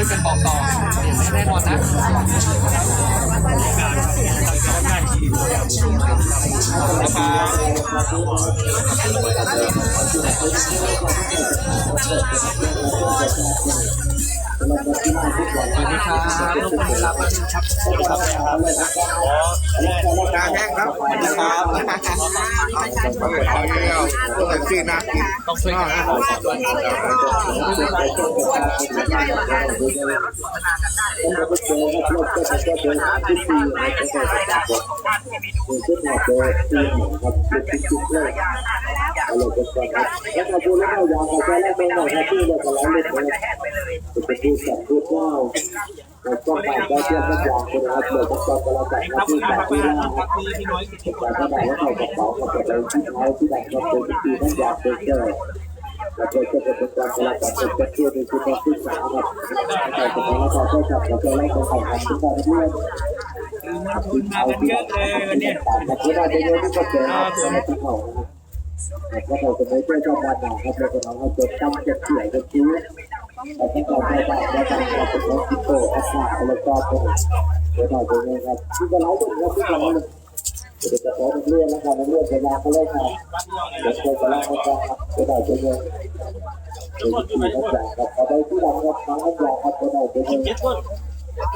วยกันบอกต่อเดี๋ยวไม่แน่นอนนะ นะครับสวัสดีครับรบกวนเวลาแป๊บนึงครับครับตาแห้งครับนะครับเอาเรื่องตัวไหนที่น่ากินต้องช่วยกันนะครับต้องการได้เทียบทุกอย่างนะครับเลยต้องการกระจายหน้าที่จากที่หน้าครับมีพี่น้อยสิบแต่ถ้าได้แล้วเข้ากระเป๋าก็จะเป็นที่เท้าที่ดักก็เป็นที่ทั้งยาเป็นเจอแล้วก็จะเป็นการกระจายเป็นเที่ยเป็นที่ที่สามครับแต่จะเป็นแล้วก็จะจับจะเป็นแล้วก็ทำงานที่ได้ด้วยทุนมากันเยอะเลยวันนี้แต่ที่ได้เยอะที่ก็เจอตัวในที่เขานะครับแล้วก็จะไม่ใช่เจ้าบ้านนะครับแล้วก็เราจะตั้งจะเขี่ยจะคิ้วแต่ที่เราได้ได้ได้การทำเป็นที่โตอาสาแล้วก็เป็นเดี๋ยวเราจะเนี่ยครับที่จะไล่ตัวที่เราเนี่ยเดี๋ยวจะขอเรื่องนะครับเรื่องเวลาเขาเลยครับเดี๋ยวจะเล่าให้ฟังครับเดี๋ยวเราจะเนี่ยเดี๋ยวที่นักอย่างครับเอาไปที่เราครับทั้งนักอย่างครับเดี๋ยวเราจะเนี่ยอะไรต่างๆ คร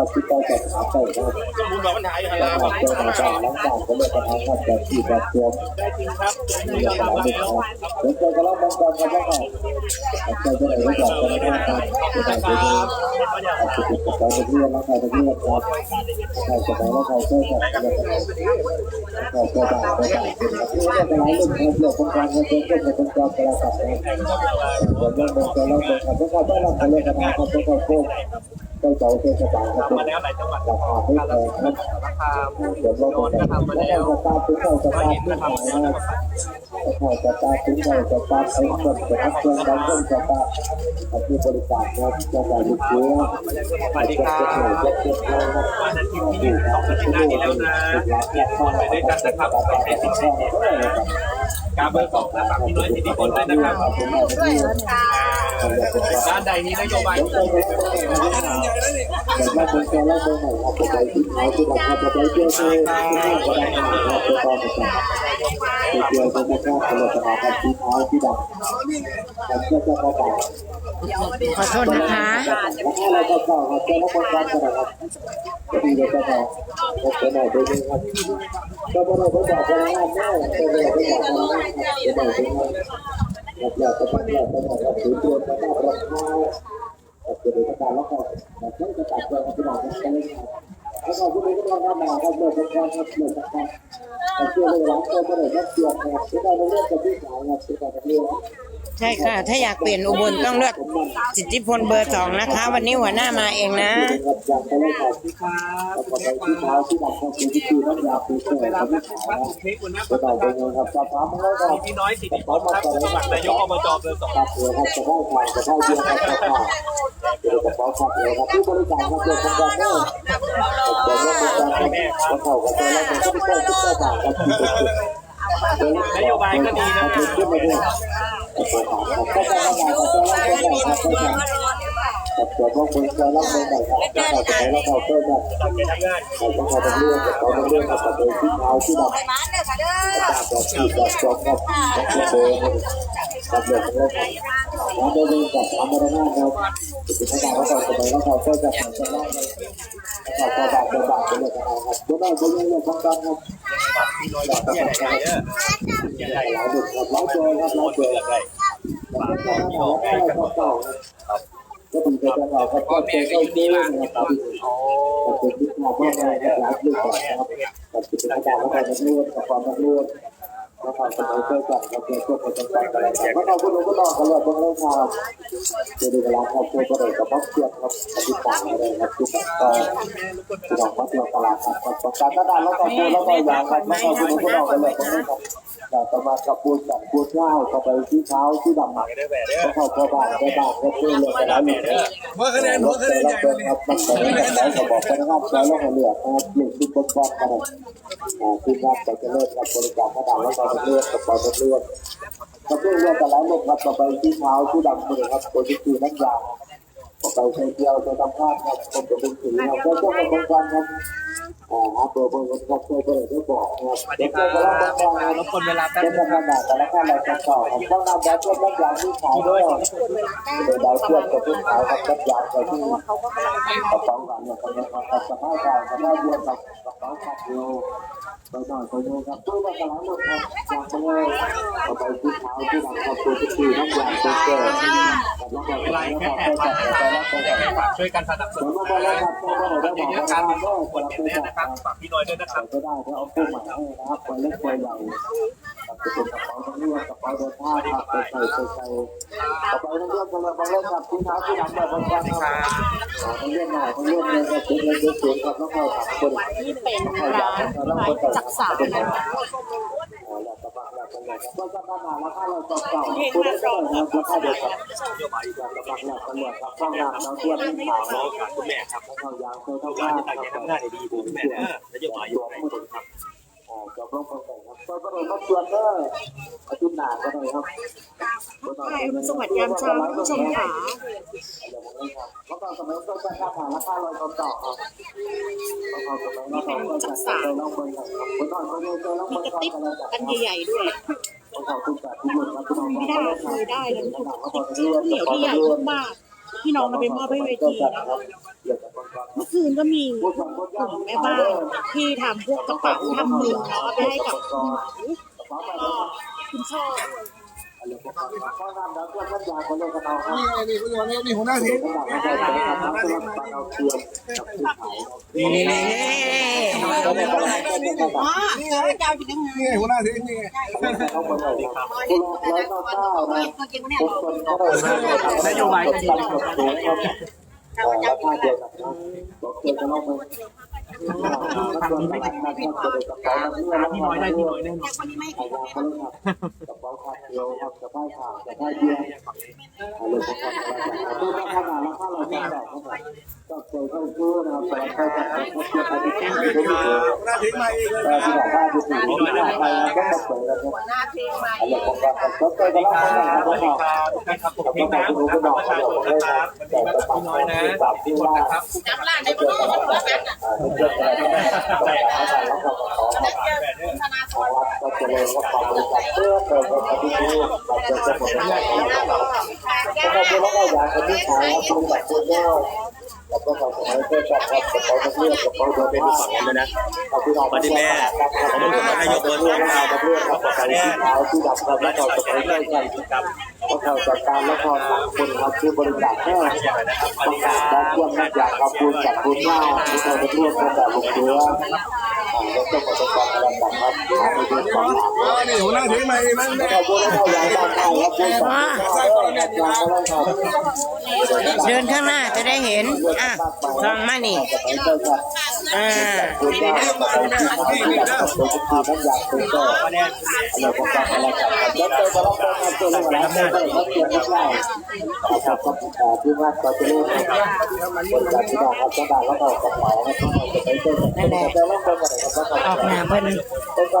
ับทุกการ เรื่องที่ข่าวด้วยทุกการจัดกาเกิดขึ้นรับเชิญบางช่วงจัดการความคิดใจจัดหาไปครับคุณบอกมันหายอะไรแล้วก็เจอต่างๆหลังจากก็เลยกระทำกับแบบที่แบบรวมได้จริงครับเรื่องราวเด็กครับเดี๋ยวเจอกันแล้วบางคนก็ได้ครับเจอกันไหนก็บอกกันะครับจะได้ไปดูอาจจะติดกับการเรียนแล้วใครจะครับใคระไปแล้วใครก็จะไปแล้วใครก็ได้ก็ได้เรื่องอะไรเรื่องเรื่องขอการเงินเรื่องของการกระทำนะครับส่วนเรื่อการเราเป็นครับก็ได้รับการเรียนะครับก็ก็ก็ก็เจ้าเทศบาลครับมาแล้วหลายจังหวัดราคาไม่แพงครับราคาเดี๋ยวเราจะทำมาแล้วจะตาถึงเราจะตาถึงเรานะครับ ราจะตาถึงเราจะตาถึงคนจะรับเชิญบางคนจะตาที่บริการครับจะได้ลูกเสือสวัสดีครับจะเก็บเงินครับวันอาทิตย์ที่ของที่หน้านี้แล้วนะเรียนคนไปด้วยกันนะครับไปใช้สิทธิ์ การเบอร์สองนะครับพี่น้อยสิทธิพลด้วยนะครับด้านใดนี้นโยบายแต่ว่าเป็นการเล่าเรื่องใหม่ครับจะไปที่เขาที่เราจะไปเที่ยวที่ที่นั่นก็ได้ครับจะต้องไปเที่ยวจะไม่กล้าจะเลยจะมาที่เขาที่ดังแต่ก็จะมาต่างขอโทษนะคะแล้วถ้าเราก็เข้าครับเจ้าหน้าที่การนะครับก็ดีเลยก็พอก็เป็นหน่อยด้วยครับก็ไม่ได้เขาบอกกันง่ายแน่ก็ไม่ได้เขาบอกกันง่ายก็ได้ด้วยครับอยากจะต้องอยากจะบอกว่าถือตัวมาได้ราคาก็จะได้การแล้วก็แบบนั้นจะตัดตัวที่เราจะได้แล้วก็ผู้นี้ก็ต้องทำมาครับเรื่องของการครับเรื่องของการเชื่อเลยร้านก็ไม่ได้รับเชื่อครับที่เราเลือกกับที่สามครับที่เราเลือก ใช่ค่ะ ถ้าอยากเปลี่ยนอุบลต้องเลือกสิทธิพลเบอร์สองนะคะ วันนี้หัวหน้ามาเองนะครับอยากจะเล่นครับแล้วก็ไปที่เท้าที่หลังของคุณที่คือน้ำยาปูเสือเวลาครับพัที่กขาพักเค้กวันนี้จะได้เป็นเงินครับจะทำแล้วก็พี่น้อยสิทธิพลครับสมัครนายกอบจเบอร์สองครับเดี๋ยวครับจะเข้าทางจะเข้าเยี่ยมครับจะเข้าเดี๋ยวกระเป๋าครับเดี๋ยวครับที่บริการครับเดี๋ยวทำการเมื่ อเดี๋ยวเรื่องการครับจะเข้ากับตัวแล้วก็ที่เข้าที่เข้าบาทครับที่สุดนโยบายก็ดีนะไมาด้วยครับก็จะมาบอกตัวแล้วก็ได้ครับก็จะกับตัวพวกคนจะรับเงินได้ครับจะเข้าไปแล้วก็เพิ่มได้จะทำงานเราต้องเอาเป็นเรื่องเราเป็นเรื่องกับตัวที่เท้าที่ดำมาเด้อค่ะเด้อตาแบบที่แบบจบกับกับเบอร์กับเบอร์ของเราแล้วโดยกับธรรมนาครับจิตวิทยาเราก็จะไปแล้วเราก็จะผ่านจะเล่าเราก็บาดเจ็บบาดเป็นเลยครับตัวนั้นเป็นเรื่องของการครับ พี่น้อยแบบใหญ่ใหญ่เยอะใหญ่หลายเด็กครับเราเจอครับเราเจอใหญ่เราเจอเราเจอเราเจอก็ถึงจะเราก็เจอก็ดีนะครับขอบจิตวิทยาก็ได้หลายเรื่องครับกับจิตวิทยาเราก็จะเรื่องกับความรักเรื่องแล้ว ความสบายใจกับเราเจอก็เป็นการอะไรแล้วเราก็รู้ก็ต้องกันเลยต้องนี้ครับจะดูเวลาครับช่วยก็ได้กับพ่อเสียรครับอธิษฐานอะไรครับที่ต่อที่เราพักเราตลาดครับประกาศด้านแล้วก็พูดแล้วก็อย่างครับแล้วก็รู้ก็ต้องกันเลยต้องนี้ครับแต่ต่อมากับปูน บปูนข้าวเข้าไปที่เท้าที่ดำหมักได้แบบเด้อก็เข้าเข้าบ้านได้บ้านก็เพื่อเลยกันแล้วเนี่ยหัวคะแนนหัวคะแนนใหญ่เลยครับมันเป็นการเขาบอกพนักงานใช้แล้วเขาเลือกนะครับหนึ่งที่บนบอลกันอ่าที่งานจะเลิกกับบริการกระดาษแล้วก็เลือกกับปเลือกก็เพื่อเรื่องการไล่ลมครับต่อไปที่เท้าที่ดำมือครับตัวที่คือนักยางต่อไปใช้เดียวจะทำพลาดครับผมจะเป็นสีครับก็ต้องมาป้องกันครับ อ่าหาตัวเบอร์ครับเคยเปิดได้บอกนะครับสวัสเด็ดีกคเครัยก็ต้องป้องบกันรบกวนเวลาแป๊บเป็นนึงธรรมดาแต่ละขั้นเราจะต่อครับต้องนำแบบเพื่อนนักยางที่ขายด้วยโดยดาวเชื่อมกับที่ขายครับนักยางไปที่กระเป๋ากันเนี่ยคนนี้ครับสภาพกายสภาพเรียนกับกระเป๋าขัดเดียวไปหน่อยไปเลยครับด้วยมาการไล่ลมครับยางไปเลยต่อไปที่เท้าที่ดำครับตัวที่คือนักยางตัวเกิดกับนักยางเวที่ลาขายอีกแค่แค่แปแปดดวัวันนนะนะคครัรับบช่วยกันสนับสนุมนมาบอกแล้วครับก็ได้ได้เยบอกอะๆว่ากันก็กดเห็นเนี่ยนะครับฝากพี่น้อยด้วยนะครับก็ได้ก็เอาคู่ใหม่ให้นะครับไปเล็กไปใหญ่จะเป็นกระเป๋าทั้งเรื่องกระเป๋าเดินผ้าครับไปใส่ไปใส่กระเป๋าทั้งเรื่องกันเลยบางเรื่องครับที่เท้าที่ดำแบบบางวันครับทั้งเรื่องหน่อยทั้งเรื่องเลยก็ถึงเลยถึงครับแล้วก็สามคนนี่เป็นร้านขายจักสาร ก็จะประมาณราคาเราต่อต่อพูดได้เลยครับราคาเดียวกันกระบางแล้วกันเลยครับข้างหน้าเราเทียบที่ขาวน้อกับคุณแม่ครับข้ายางเคยเท่าร้ากันนที่ตั้งใจทำงานดีคุณแม่เด้อนโยบายอยู่ไหนครับ จะร่วมกันครับก็ก็เลยมาชวนเด้ออาทิตย์หน้าก็เลยครับสวัสดียามเช้าคุณผู้ชมค่ะเพราะตอนสมัยก็จะค่าผ่านราคาลอยต่อครับตอนสมัยเราต้องจัดสาเบิ่งครับนนอนก็เลยเจอแล้วมีคนกระนอนติบก็เลยจัดอันใหญ่ๆด้วยขอบคุณจากที่หยุดครับพี่น้องไม่ได้เคยได้แล้วทุกคนเหนียวที่ใหญ่มากพี่น้องนำไปมอบให้เวทีนะ เมื่อคืนก็มีกลุ่มแม่บ้านที่ทำพวกกระเป๋าทำมือเนาะเอาไปให้กับคุณหมอก็คุณช่อข้าวน้ำแล้วก็น้ำยาคนเลยกันเอาครับนี่นี่คุณวันนี้นี่หัวหน้าทีมขนาดไม่ได้ใช้ครับน้ำสลับปันเอาเทียมกับผู้ขายนี่นี่นี่ก็ไม่เป็นไรก็ไม่เป็นไรนี่ไงนี่หัวหน้าทีมนี่ไงเขาคนเลยครับคุณร้อยเก้า เก้านะทุกคนก็ได้นโยบายก็ดีนะครับสูงครับราคาเดียวกันนะบอกเกินจะลง ไปทางนี้ไม่ถึงนะครับจะได้กระเป๋าเพื่อนพี่น้อยได้พี่น้อยแน่นอนขายยาเขาเลยครับกระเป๋าขาดเดียวครับกระเป๋าขาดกระเป๋าเดียวอะไรพวกนั้นนะครับตัวราคาหนาราคาเราแพงแบบนะครับก็เคยเข้าซื้อนะครับแต่ใครจะให้เขาเทียบไปที่ที่ไม่ได้หัวหน้าทีมมาอีกเลยแต่ที่บอกว่าที่สี่ที่ไม่ได้ไปก็มาเปิดแล้วครับอะไรของเราก็เคยกันแล้วนะครับสวัสดีครับทุกท่านครับผมพลงน้ำนะครับประชาชนนะครับวันนี้มากับพี่น้อยนะทุกคนนะครับจำร้านได้บ่เนาะมันแบนั้นเรื่องอะไรก็ได้แต่เขาใส่แล้วก็ขอขอรับก็จะเลยว่าความบริการเพื่อเปิดให้ที่นี่เราจะจะหมดแล้วก็คือแล้วก็อยากจะที่ขายแล้วคุณแบบคุณแม่ แล้วก็ขอขอให้เพื่อนจับครับขอให้เพื่อนขอให้เพื่อนเป็นฝั่งนั้นนะขอบคุณออกมาที่แม่ขอบคุณนายกเบอร์สองครับเพื่อนครับขอบคุณที่ขาที่ดับครับแล้วก็ขอให้กันครับก็เขาจัดการแล้วก็สามคนครับที่บริจาคแม่ประการการเพื่อนนักอยากขอบคุณจากคุณมากที่เราได้ร่วมกันแบบลงเรือ ก็ขอต้องการอะไรต่างครับหาในเรื่องของหลักอ๋อนี่หัวหน้าทีมมาอีกนั่นแหละขอบคุณแล้วก็อยากได้ครับคุณสามารถใช้ความเมตตาได้ครับเดินข้างหน้าจะได้เห็น อะลองมานี่อ่าคุณได้ที่ที่ที่ที่ที่ที่อยากเป็นก็อะไรก็ตามอะไรกันแล้วก็จะรับการตัวเรื่องอะไรก็ได้รับเกียรติได้ครับครับที่ว่าก็จะเรื่องคนจากที่เราครับจะได้แล้วก็กระเป๋าให้ทุกคนจะไปเจอกันแต่ละ อะไรก็ออกหน้าเพิ่นเป็นกั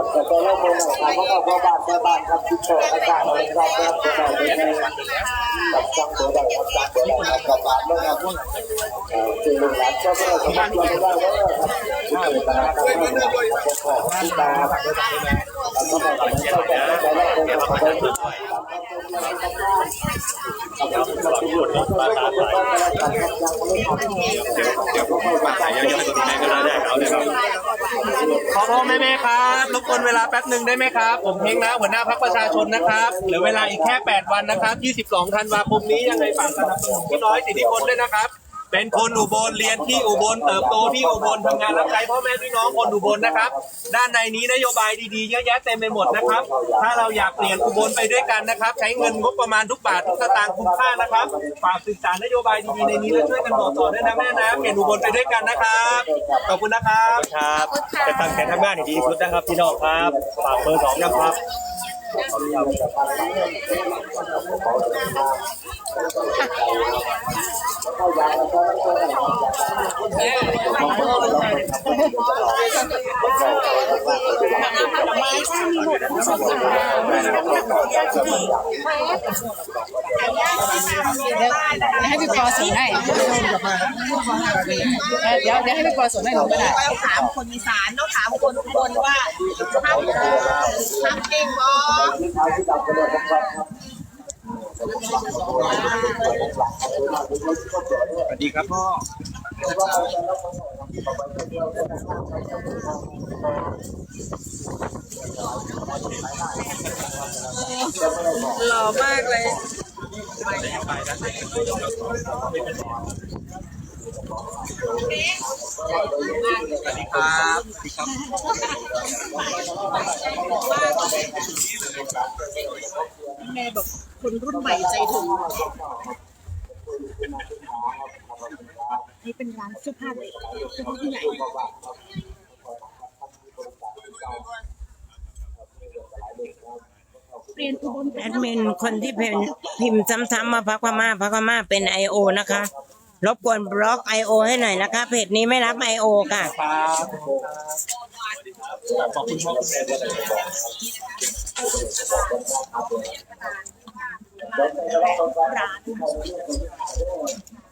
บ แต่ละคนนะครับเพราะว่าบ้านแม่บ้านครับที่โตอากาศอะไรบกวนเวได้แล้วครับที่เกิดกาแล้วก็แบบนี้ก็จะแต่ละคนก็ได้ขอพ่อแม่แม่ครับรบกวนเวลาแป๊บหนึ่งได้ไหมครับ ผมเพ่งนะหัวหน้าพักประชาชนนะครับเหลือเวลาอีกแค่ 8 วันนะครับ 22 ธันวาคมนี้ยังไงฝากสนับสนุนพี่น้อยสิทธิพลด้วยนะครับ เป็นคนอุบลเรียนที่อุบลเติบโตที่อุบลทำงานรับใช้พ่อแม่พี่น้องคนอุบลนะครับ ด้านในนี้นโยบายดีๆเยอะแยะเต็มไปหมดนะครับ ถ้าเราอยากเปลี่ยนอุบลไปด้วยกันนะครับ ใช้เงินงบประมาณทุกบาททุกสตางค์คุ้มค่านะครับฝากศึกษานโยบายดีๆในนี้และช่วยกันบอกต่อด้วยนะแม่นะเปลี่ยนอุบลไปด้วยกันนะครับขอบคุณนะครับครับจะตั้งใจทำงานให้ดีที่สุดนะครับพี่น้องครับฝากเบอร์สองนะครับ เให้พี่ปอส่งให้เดี๋ยวเดี๋ยวให้พี่ปอส่งให้หนูก็ได้ต้องถามคนอีสานต้องถามคนทุกคนว่าทำทำเก่งบ่สวัสดีครับพ่อ หล่อมากเลยสวัสดีครับสวัสดีครับแม่แบบคนรุ่นใหม่ใจถึง นี่เป็นร้านเสื้อผ้าเด็กเสื้อผ้าผู้ใหญ่เรียนอุบลแอดมินคนที่พิมพ์พิมพ์ซ้ำๆมาพักพม่าพักพม่าเป็นไอโอนะคะ รบกวนบล็อกไอโอให้หน่อยนะคะ เพจนี้ไม่รับไอโอค่ะครับขอบคุณพ่อคุณแม่ด้วยนะครับ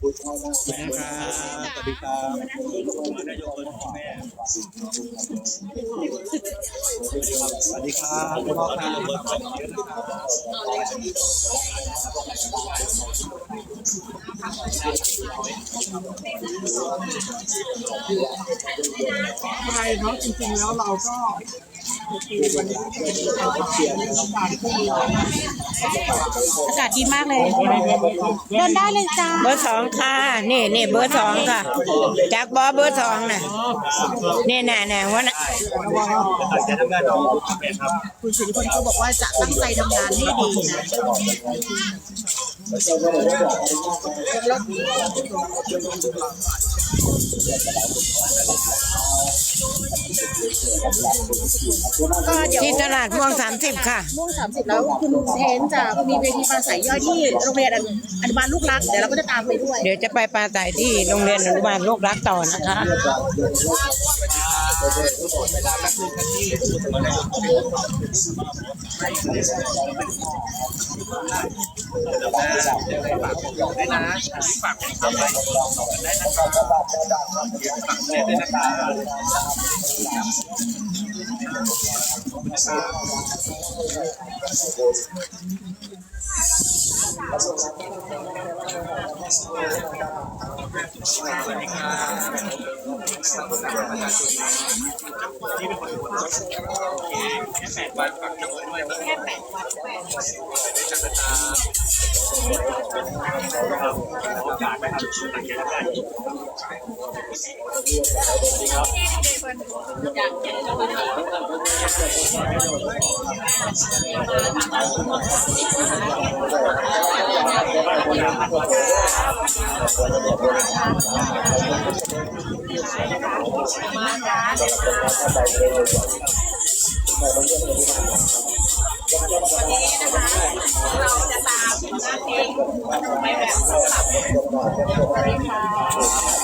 ครับสวัสดีครับนายกเบอร์ของแม่สวัสดีครับพ่อครับเบอร์ของเยอะนะครับใช่เนาะจริงๆแล้วเราก็ อากาศดีมากเลย เดินได้เลยจ้า เบอร์สองค่ะ นี่นี่เบอร์สองค่ะ จากบอเบอร์สองน่ะนี่น่ะน่ะหัวหน้าตั้งใจทำงานดีทุกแบบครับคุณสิริพลก็บอกว่าจะตั้งใจทำงานให้ดีนะก็เดี๋ยว ที่ตลาดม่วงสามสิบค่ะ ม่วงสามสิบแล้วคุณเทนจะมีเวทีปราศัยย่อยที่โรงเรียนอนุบาลลูกรักเดี๋ยวเราก็จะตามไปด้วย เดี๋ยวจะไปปลาใสที่โรงเรียนอนุบาลโลกรักต่อนะคะ ได้นะฝากเป็นกำลังใจกันได้นะครับขอบคุณครับ ด้วยนะครับที่เป็นคนอุบลโอเคแค่แปดวันฝากจังหวัดด้วยนะแค่แปดวันแปดวันได้จังนะครับครับโอกาสไหมครับตั้งใจทำงานสวัสดี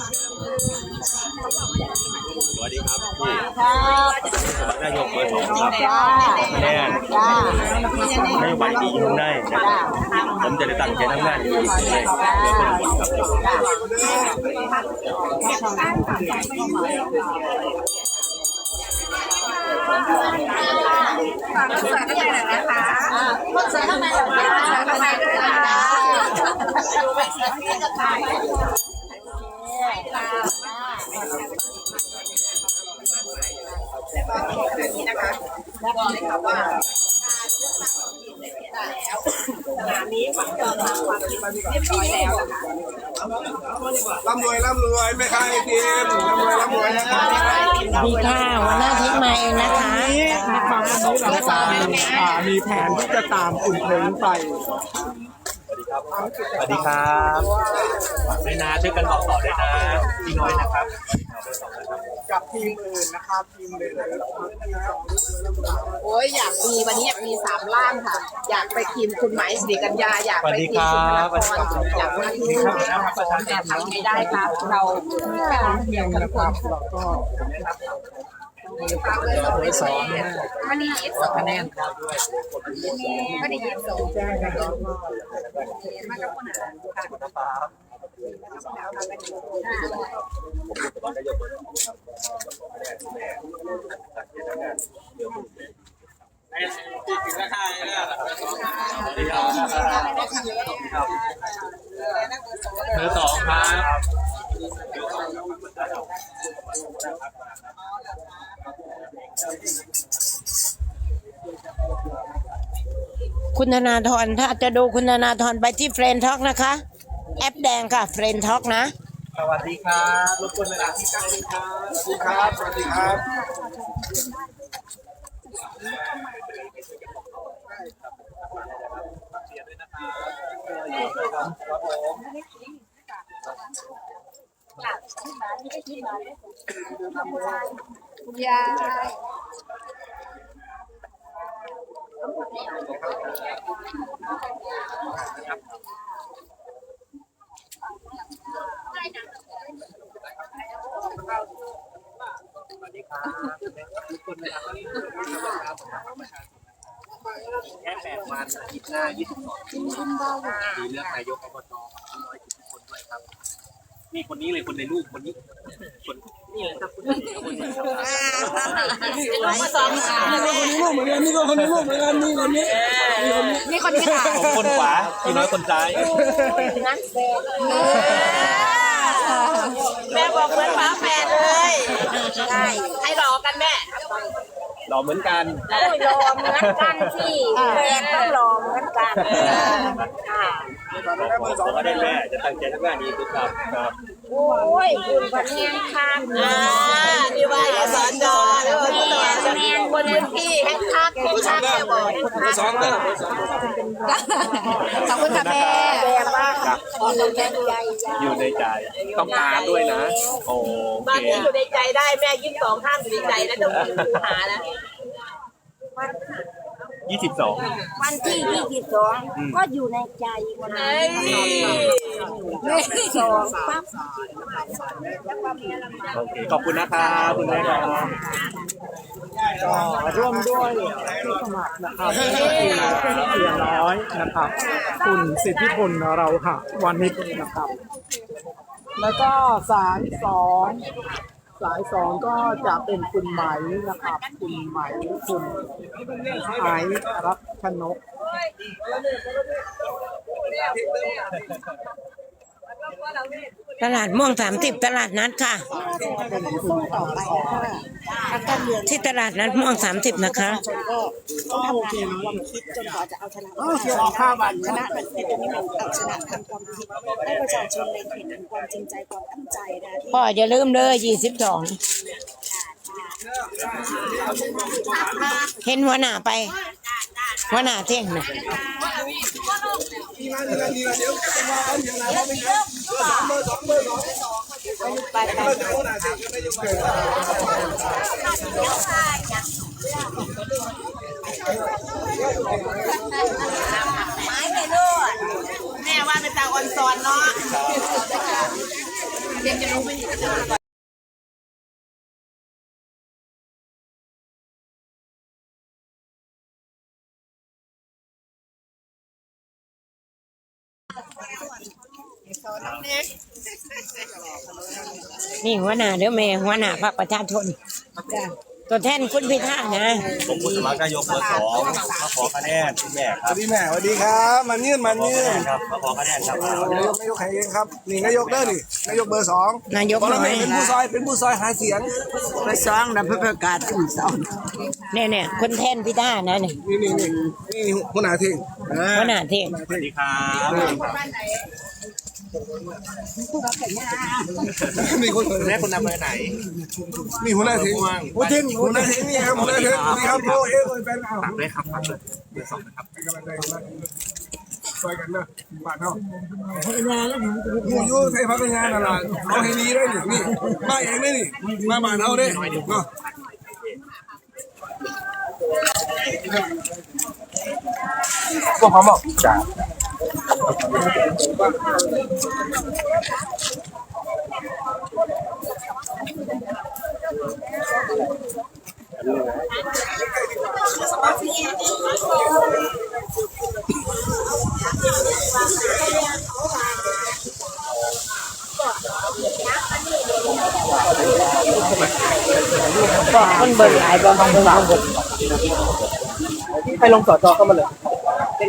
บที่สมัครนายกเบอร์สองครับแนนนโยบายดีอยู่ข้างในะครับผมจะได้ตั้งใจทำงานอยู่ในะคะเพื่อยนะคน บนครับร่ำรวยร่ำรวยไม่ใครทีมร่ำรวยร่ำรวยนะครับดีค่ะหัวหน้าทิศมาเองนะคะเราตามอ่ามีแผนที่จะตามคุณเพลงไป สวัสดีครับฝากด้วยนะช่วยกันบอกต่อด้วยนะพี่น้อยนะครับกับทีมอื่นนะครับทีมอื่นโอ้ยอยากมีวันนี้อยากมีสามล่างค่ะ อยากไปทีมคุณไหมสิริกัญญาอยากไปทีมคุณธนาธรอยากมาทีมแต่ทำไม่ได้ค่ะเราแค่เดียวกันทุก คนเราก็สองวันนี้ยี่สิบสองคะแนนครับวันนี้ยี่สิบสองมากับคนอ่านเบอร์สองครับ คุณธนาธรถ้าจะดูคุณธนาธรไปที่เฟรนท็อกนะคะ แอปแดงค่ะเฟรนท็อกนะ สวัสดีครับรบกวนเวลาที่ตั้งเลยครับ สวัสดีครับสวัสดีครับยาย แค่แปดวันอาทิตย์หน้ายี่สิบสองมีเลือกนายกอบตพี่น้อยคนด้วยครับ นี่คนนี้เลยคนในรูปคนนี้คน นี่เลยครับคนนี้คนนี้ครับลูกมาสองเหมือนกันนี่ก็คนนี้เหมือนกันนี่คนนี้นี่คนนี้ค่ะผมคนขวาพี่น้อยคนซ้ายแม่บอกเหมือนฝาแฝดเลยใช่ให้รอกันแม่หล่อเหมือนกันรอเหมือนกันที่แฟนต้องรอเหมือนกันผมก็ได้แม่จะตั้งใจทำงานดีทุกครับครับ โอ้ยคุณพะเนียนค่ะอ่านี่ว่าอย่าสอนจอเด้อที่ต่อจะมีคนพื้นที่ให้พักให้พักแม่บอกให้พักสองเลยขอบคุณค่ะแม่แบบว่าอยู่ในใจ ต้องการด้วยนะ โอเคบางที่อยู่ในใจได้แม่ยิ้มสองข้างอยู่ในใจแล้วต้องมีคูหาแล้ว ยี่สิบสอง วันที่ยี่สิบสองก็อยู่ในใจวันนั้เฮ้นยสองปั๊บ โอเค ขอบคุณนะครับคุณแม่ครับก็ร่วมด้วยผู้สมัครนะครับเสียน้อยนะครับ คุณสิทธิพลเราหะวันนิชนะครับ แล้วก็สายสอง สายสองก็จะเป็นคุณไหมนะครับ คุณไหมคุณไอรักชนกตลาดม่วงสามสิบตลาดนัดค่ะ ที่ตลาดนัดม่วงสามสิบนะคะโอเคนะวันคิดจนกว่าจะเอาชนะเที่ยวออกห้าวันชนะแบบเป็นนี้มันเอาชนะทำความคิดให้ประชาชนในเห็นถึงความจริงใจความตั้งใจนะที่พ่ออย่าลืมเลยยี่สิบสองเห็นหัวหน้าไปหัวหน้าเที่ยงนะ ไปไปแม่ว่าเป็นตาออนซอนเนาะเด็กจะรู้ไม่ นี่หัวหน้าเด้อแม่หัวหน้าพรรคประชาชนตัวแทนคุณพิธานะผมผู้สมัครนายกเบอร์สองมาขอคะแนนคุณแม่คสรับวัสดีแม่สวัสดีครับ มันยื่นมันขอยื่คะแนนนครับมาขอคะแนนครับนายกนายกใครเองครับนี่นายกเด้อนี่นายกเบอร์สองนายกบอกน้แล้วอแม่ยเป็นผู้ซอยเป็นผู้ซอยหาเสียงไปสองนะเพื่อประกาศถึงสองเนี่ยเนี่ยคนแทนพิธานะนี่นี่นี่นี่นี่หัวหน้าทิ้ง อ่าหัวหน้าเท่งสวัสดีครับมีคนคนแม่คุณนำเบอร์ไหน มีหัวหน้าทิ้งหัวทิ้งหัวหน้าทิ้งนี่ครับหัวหน้าทิ้งนี่ครับโอ้เอ้ยเป็นเอาฝากด้วยครับฝากด้วยเบอร์สองนะครับเป็นกำลังใจกันนะช่วยกันนะบ้านเฮาอยู่อยู่ไทยพัฒนานั่นล่ะเอาให้ดีได้นี่นี่มาเองได้นี่มาบ้านเฮาเด้เนาะ พวกเขาบอกจ้าคนเบิ่งหลายบ่เบิ่งบ่หมดให้ลงสอจอเข้ามาเลย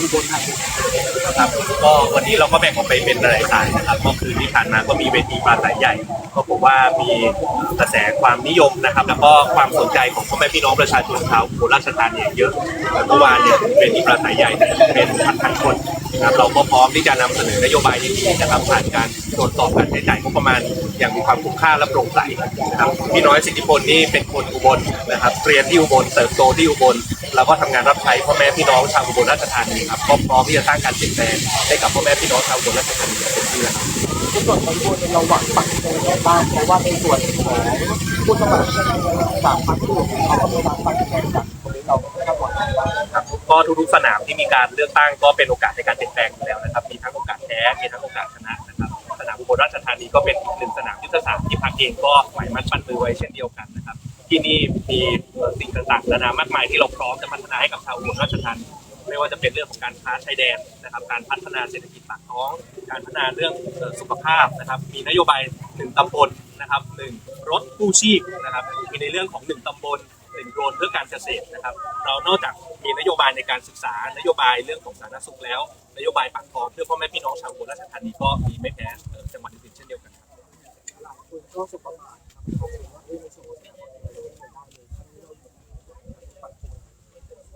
บก็วันนี้เราก็แบ่งออกไปเป็นหลายสายนะครับก็คือที่ผ่านมาก็มีเวทีปราศัยใหญ่ ก็ผมว่ามีกระแสความนิยมนะครับ แล้วก็ความสนใจของพ่อแม่พี่น้องประชาชนชาวโคราชธานีเยอะเมื่อวานเนี่ยเวทีปราศัยใหญ่เนี่ยเป็นพันๆคนนะครับเราก็พร้อมที่จะนำเสนอนโยบายดีๆนะครับผ่านการตรวจสอบการใช้จ่ายงบประมาณ อย่างมีความคุ้มค่าและโปร่งใสนะครับพี่น้อยสิทธิพลนี่เป็นคนอุบลนะครับเรียนที่อุบลเติบโตที่อุบล เราก็ทำงานรับใช้พ่อแม่พี่น้องชาวอุบลราชธานีครับก็พร้อมที่จะสร้างการเปลี่ยนแปลงให้กับพ่อแม่พี่น้องชาวอุบลราชธานีอย่างเต็มที่แล้วในส่วนของคนเราหวังปักใจได้บ้างเพราะว่าในส่วนของผู้สมัครสามพันผู้เขาก็มีการปักใจจากคนนี้เราก็หวังครับก็ทุกๆสนามที่มีการเลือกตั้งก็เป็นโอกาสในการเปลี่ยนแปลงอยู่แล้วนะครับ มีทั้งโอกาสแพ้มีทั้งโอกาสชนะนะครับสนามอุบลราชธานีก็เป็นอีกหนึ่งสนามยุทธศาสตร์ที่พรรคเองก็หมายมั่นปั้นมือไว้เช่นเดียวกันนะครับ ที่นี่มีสิ่งต่างๆนานามากมายที่เราพร้อมจะพัฒนาให้กับชาวอุบลราชธานีไม่ว่าจะเป็นเรื่องของการค้าชายแดนนะครับ การพัฒนาเศรษฐกิจปากท้อง การพัฒนาเรื่องสุขภาพนะครับ มีนโยบายหนึ่งตำบลนะครับหนึ่งรถกู้ชีพนะครับ มีในเรื่องของหนึ่งตำบลหนึ่งโดรนเพื่อการเกษตรนะครับ เรานอกจากมีนโยบายในการศึกษานโยบายเรื่องของสาธารณสุขแล้ว นโยบายปากท้องเพื่อพ่อแม่พี่น้องชาวอุบลราชธานีก็มีไม่แพ้จังหวัดอื่นๆเช่นเดียวกันครับ ก็สุขภาพ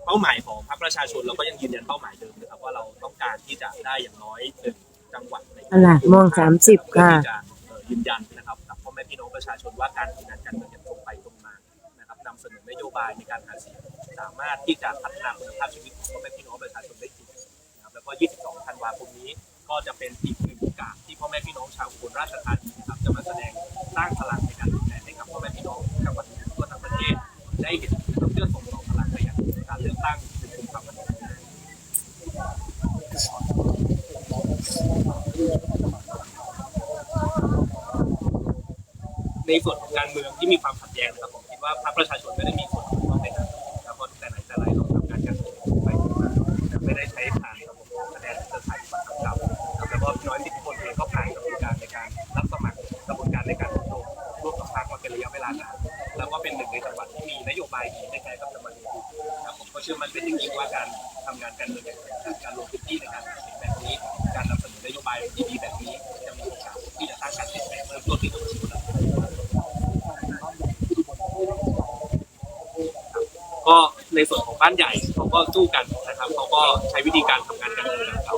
เป้าหมายของพรรคประชาชนเราก็ยังยืนยันเป้าหมายเดิมนะครับว่าเราต้องการที่จะได้อย่างน้อยหนึ่งจังหวัดในอันละโมงสามสิบเพื่อค่ะที่จะเอ่อยืนยันนะครับกับพ่อแม่พี่น้องประชาชนว่าการทำงานการเมืองอย่างตรงไปตรงมานะครับนำเสนอนโยบายในการหาเสียงสามารถที่จะพัฒนาคุณภาพชีวิตของพ่อแม่พี่น้องประชาชนได้จริงนะครับแล้วก็ 22 ธันวาคมนี้ก็จะเป็นอีกหนึ่งโอกาสที่พ่อแม่พี่น้องชาวอุบลราชธานีนะครับจะมาแสดงสร้างพลังในการดูแลให้กับพ่อแม่พี่น้องจังหวัดทั่วทั้งประเทศได้เห็นนะครับเพื่อส่งต่อ เลือกตั้งในกุมภาพันธ์นี้ในส่วนของการเมืองที่มีความขัดแย้งนะครับผมคิดว่าพรรคประชาชนไม่ได้มีส่วนร่วมในนั้นนะครับเพราะแต่ไหนแต่ไรเราทำงานการเมืองไปมาแต่ไม่ได้ใช้ ชื่อมันเป็นอย่างยิ่งว่าการทำงานการเมืองการลงพื้นที่ในการแบบนี้ การนำเสนอนโยบายดีๆแบบนี้จะมีโอกาสที่จะสร้างการเปลี่ยนแปลงเริ่มต้นที่จัวัดสุราษฎร์ธานีก็ในส่วนของบ้านใหญ่เขาก็สู้กันนะครับเขาก็ใช้วิธีการทำงานกันเมืองของเขา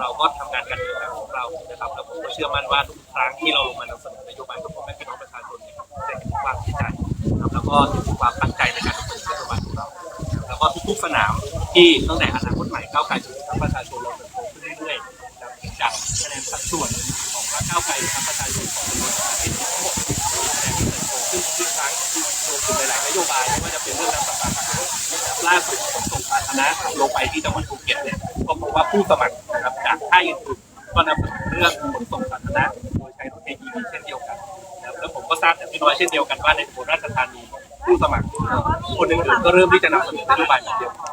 เราก็ทำงานกันเมืองของเรานะครับแล้วผมก็เชื่อมั่นว่าทุกครั้งที่เราลงมานำเสนอนโยบายกับพ่อแม่พี่น้องประชาชนเนี่ยจะเห็นความจริงใจนะครับแล้วก็เห็นความตั้งใจในการ ก็ทุกๆสนามที่ตั้งแต่อนาคตใหม่ก้าวไกลจนถึงพรรคประชาชนเราเติบโตขึ้นเรื่อยๆจากคะแนนสัดส่วนของพรรคก้าวไกลพรรคประชาชนของจำนวนประชาชนทั้งหมดมีคะแนนที่เติบโตขึ้นทุกครั้งรวมถึงหลายๆนโยบายไม่ว่าจะเป็นเรื่องน้ำประปาล่าสุดขนส่งสาธารณะลงไปที่จังหวัดภูเก็ตเนี่ยก็พบว่าผู้สมัครนะครับจากค่ายอื่นก็นำเสนอเรื่องขนส่งสาธารณะโดยใช้รถ ATV เช่นเดียวกันแล้วผมก็ทราบจากพี่น้อยเช่นเดียวกันว่าในอุบราชธานี คนอื่นๆก็เริ่มที่จะนำเสนอนโยบายแบบเดียวกัน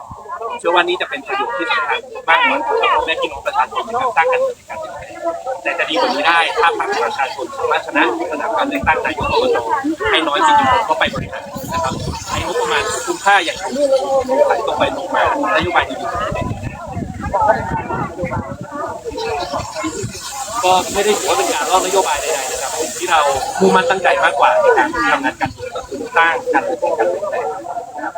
เชื่อว่านี่จะเป็นประโยชน์ที่สำคัญมากกว่าแม่พี่น้องประชาชนในการสร้างกันเมืองในการเปลี่ยนแปลงแต่จะดีกว่านี้ได้ถ้าพรรคประชาชนสามารถชนะสนามการเลือกตั้งนายกอบจให้น้อยสิ่งที่ผมก็ไปบริหารนะครับใช้งบประมาณคุ้มค่าอย่างถูกไหลตรงไปตรงมานโยบายดีๆก็ไม่ได้ถือว่าเป็นการล่อนโยบายใดๆนะครับที่เรามุ่งมั่นตั้งใจมากกว่าในการทำงานการเมื องก็คือสร้งการเมืองการ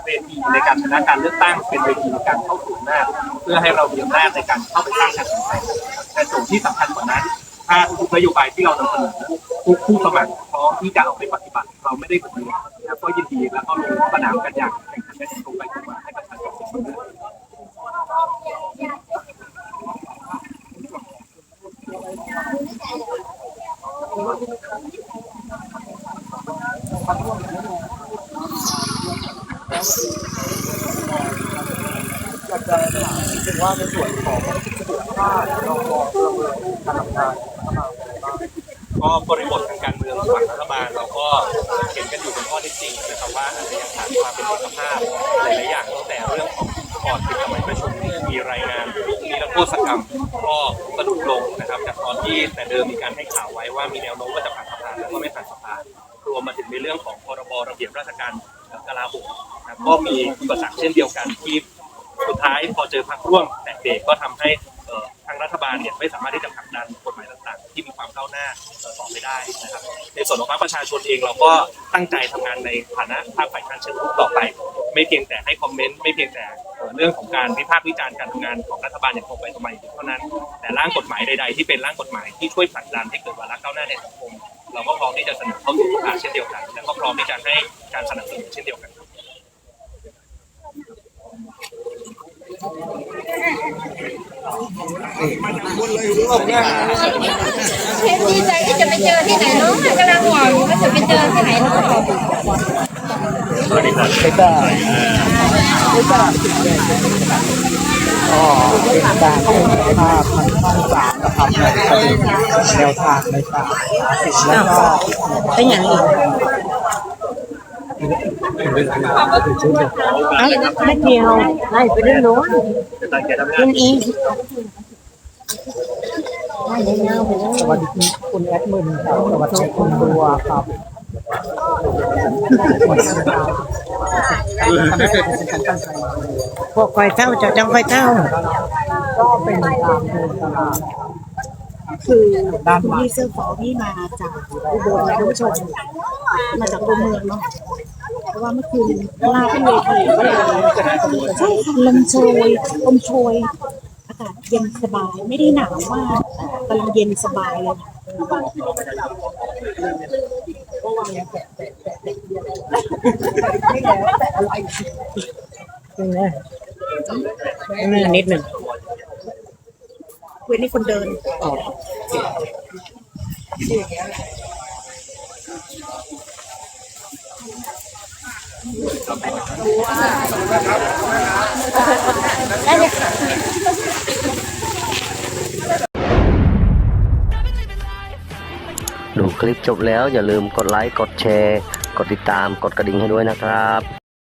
เปลี่ยนแปลงเวทีในการชนะการเลือกตั้งเป็นเวทีในการเข้าสู่หน้าเพื่อให้เรามีอำนาจในการเข้าไปสร้างการเปลี่ยนแปลงแต่ส่วนที่สำคัญกว่านั้นถ้าทุกนโยบายที่เรานำเสนอทุกผู้สมัครพร้อมที่จะเอาไปปฏิบัติ เราไม่ได้กดดันแล้วก็ยินดีแล้วก็ลงสนามกันอย่างแข่งขันกันอย่างตรงไปตรงมาให้ประชาชนเลือก อยากจะถามถึงว่าในส่วนของค่าเรามองประเมินการทำงานของเราบ้างก็บริบททางการเมืองฝั่งรัฐบาลเราก็เห็นกันอยู่เป็นข้อท็จจริงนะครับว่าอาจจะยังขาดความเป็นเอกภาพหลายๆอย่างตั้งแต่เรื่องของก่อนปิดสมัยประชุมมีรายงานมีรัฐโทษกรรมก็สะดุดลงนะครับจากตอนที่แต่เดิมมีการให้ข่าวไว้ว่ามีแนวโน้มว่าจะผ่านสภาแล้วก็ไม่ผ่านสภารวมมาถึงในเรื่องของพรบระเบียบราชการ กลาโหมนะครับก็มีอุปสรรคเช่นเดียวกันที่สุดท้ายพอเจอพักร่วมแตกเบรกก็ทำให้ทางรัฐบาลเนี่ยไม่สามารถที่จะผลักดันกฎหมายต่างๆ ที่มีความก้าวหน้าเอ่อต่อไปได้นะครับในส่วนของภาคประชาชนเองเราก็ตั้งใจทำงานในฐานะภาคฝ่ายค้านเชิงรุกต่อไป ไม่เพียงแต่ให้คอมเมนต์ไม่เพียงแต่เอ่อเรื่องของการวิพากษ์วิจารณ์การทำงานของรัฐบาลอย่างตรงไปตรงมาเท่านั้น แต่ร่างกฎหมายใดๆที่เป็นร่างกฎหมายที่ช่วยผลักดันให้เกิดวาระก้าวหน้าในสังคม เราก็พร้อมที่จะเสนอเข้าสู่สภาเช่นเดียวกัน และก็พร้อมที่จะให้การสนับสนุนเช่นเดียวกันดีใจที่จะไปเจอที่ไหนเนาะกำลังหวังว่าจะไปเจอที่ไหนเนาะสวัสดีครับ ก็เป็นการให้ภาพทางช่องสามนะครับในประเด็นแนวทางในการแล้วก็เป็นอย่างอีกเอ้ไม่เกี่ยวไล่ไปเรื่องโน้นตั้งใจทำงานอีกสวัสดีคุณแอดมินครับสวัสดีคุณบัวครับตั้งใจมา พวกคอยเท่าเจะจังคอยเท่าก็เป็นการเดินตลาดคือคุณพี่เสื้อฟ้าพี่มาจากอุบลนะคุณผู้ชมมาจากตัวเมืองเนาะเพราะว่าเมื่อคืนลาเป็นเวทีก็เลยใช่ค่ะลมโชยลมโชยอากาศเย็นสบายไม่ได้หนาวมากกำลังเย็นสบายเลยค่ะนี่นะ นี่นิดหนึ่งเว้นให้คนเดินดูคลิปจบแล้วอย่าลืมกดไลค์ กดแชร์ กดติดตาม กดกระดิ่งให้ด้วยนะครับ